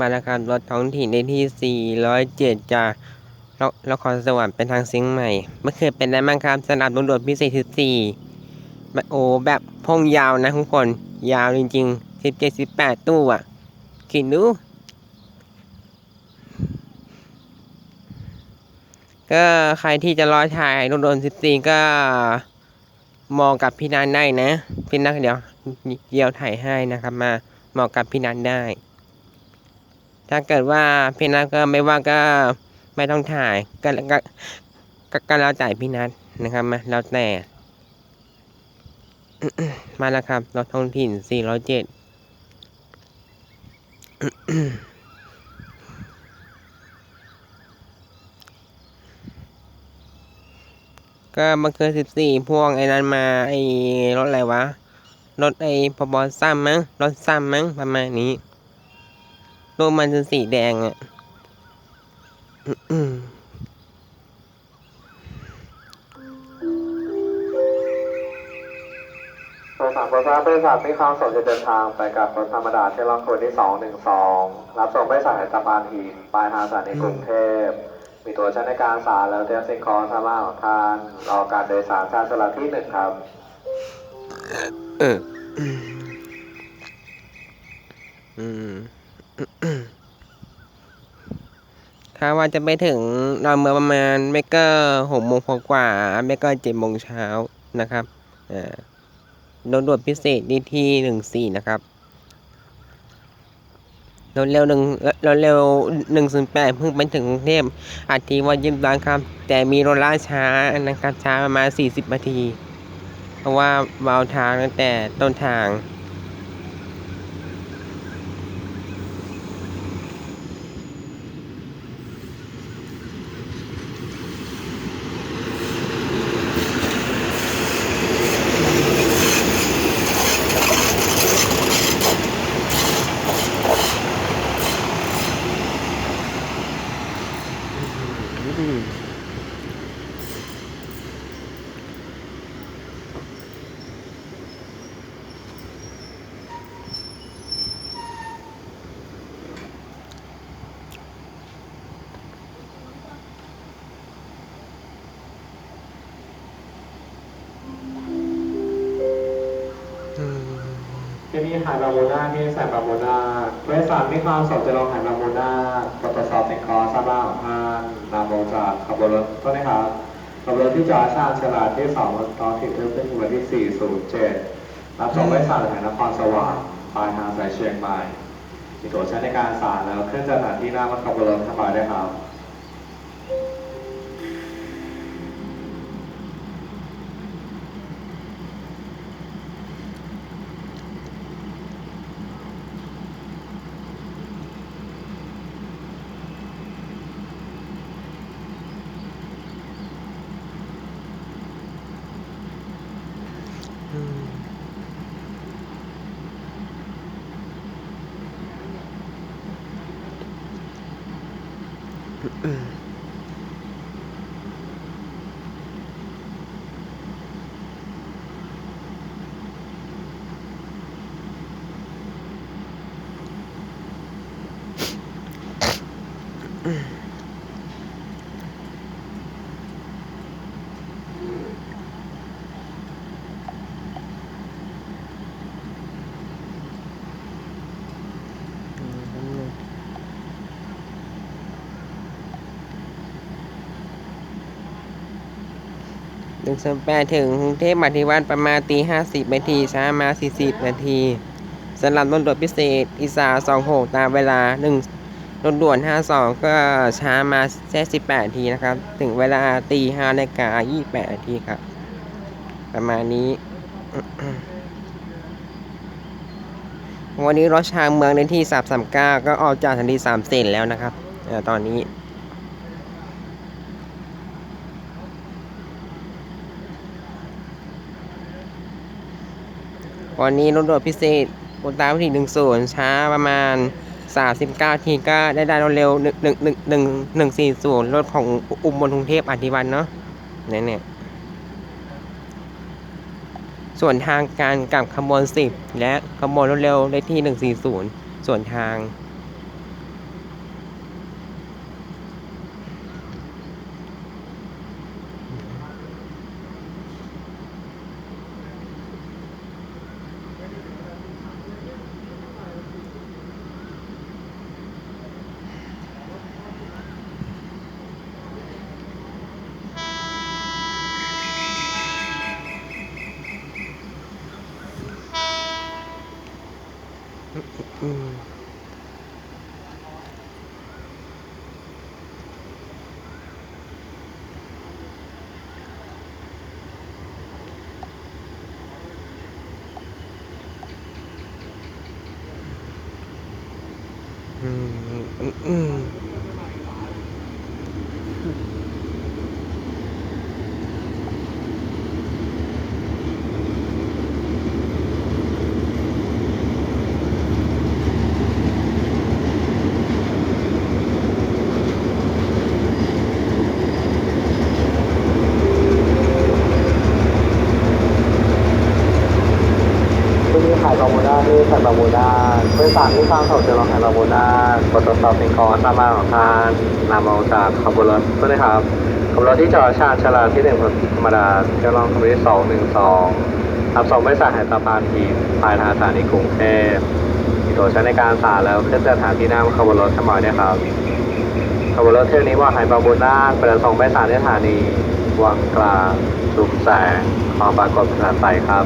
มาแล้วครับรถท้องถิ่นในที่ 407 จากนครสวรรค์เป็นทางเชียงใหม่ เมื่อคืนเป็นไงบ้างครับสนามตำรวจพิเศษที่สี่แบบโอ้แบบพงยาวนะทุกคน ยาวจริงๆ 17 18 ตู้อะคิดดูก็ใครที่จะรอถ่ายรถโดน14 ก็มองกับพี่นันได้นะ พี่นันเดี๋ยวเดี๋ยวถ่ายให้นะครับ มาเหมาะกับพี่นันได้ ถ้าเกิดว่าพี่นัทก็ไม่ว่าก็ไม่ต้องถ่ายก็ก็ก็ก็แล้วแต่พี่นัทนะครับมาแล้วแต่ มาแล้วครับรถท้องถิ่น 407ก็เมื่อคืน14พวงไอ้นั้นมาไอ้รถอะไรวะ รถไอ้พบซ้ำมั้ง รถซ้ำมั้งประมาณนี้ รูปมันจะสีแดงอะโทรศัพท์โทรศัพท์บริษัทมีความสนใจเดินทางไปกับรถธรรมดาที่ล่องตัวที่สองหนึ่งสองรับส่งบริษัทไหตะพานหินปลายทางสถานีกรุงเทพ มีตัวใช้ในการสารแล้วเตรียมสิ่งของสามารถของทานรอการโดยสารชาติสลับที่หนึ่งครับ เออ อืม ถ้าว่าจะไปถึงนอนเมืองประมาณไม่ก็หกโมงกว่า ไม่ก็เจ็ดโมงเช้านะครับอ่าโดนด่วนพิเศษดีที่หนึ่งสี่นะครับรถเร็วหนึ่งรถเร็วหนึ่งศูนย์แปดเพิ่งไปถึงกรุงเทพอาทิว่ายิบร้านครับ แต่มีรถล่าช้านะครับช้าประมาณสี่สิบนาที เพราะว่าเบาทางตั้งแต่ต้นทาง ที่นี่หาดบาโมนาที่แสนบาโมนาบริษัทมีความสนใจลองหาดบาโมนาตรวจสอบสิ่งของทราบว่าของท่านนำลงจากขบวนรถต้นนะครับขบวนรถที่จอดชาญฉลาดที่สองตอนที่เริ่มขึ้นวันที่ 407 รับส่งบริษัทแห่งนครสวรรค์ปลายทางสายเชียงใหม่มีตัวใช้ในการสารแล้วเคลื่อนจากสถาที่หน้ามันขบวนรถเข้ามาได้ครับ อืม ห นึ่งสแปดถึงกรุงเทพมหาธิวันประมาณตีห้าสิบนาทีช้ามาสี่สิบนาทีสำหรับรถด่วนพิเศษอีสาสองหกตามเวลาหนึ่งรถด่วนห้าสองก็ช้ามาแค่สิบแปดนาทีนะครับ ถึงเวลาตีห้านาฬิกายี่แปดนาทีครับ ประมาณนี้ วันนี้รถชางเมืองในที่สามสามเก้าก็ออกจากทันทีสามเซนแล้วนะครับตอนนี้ วันนี้รถด่วนพิเศษบนตามวิถีหนึ่งศูนย์ช้าประมาณสามสิบเก้าทีก็ได้ได้รถเร็วหนึ่งหนึ่งหนึ่งหนึ่งสี่ศูนย์รถของอุบลกรุงเทพอธิวันเนาะเนี่ยเนี่ยส่วนทางการกลับขบวนสิบและขบวนรถเร็วเลขที่หนึ่งสี่ศูนย์ส่วนทาง มอืมอืมอืม ผู้ที่ขาย บาโมนาที่ใส่บาโมนาโดยสารที่ความสนใจลองขายบาโมนาบททดสอบสิ่งของสามาของทานนำมาจากขบวนรถด้วยนะครับขบวนรถที่จอดชาญชาลาที่หนึ่งธรรมดาเที่ยวลองขบวนที่สองหนึ่งสองทับสองบริษัทไหตาพานทีปลายทางสถานีกรุงเทพมีตัวใช้ในการสารแล้วขึ้นสถานที่นั่งขบวนรถทั้งหมดเนี่ยครับขบวนรถเที่ยวนี้ว่าหายบาโมนาเป็นส่งไปสารที่สถานีวังกลางชุมแสงคลองปรากฏพลาไตครับ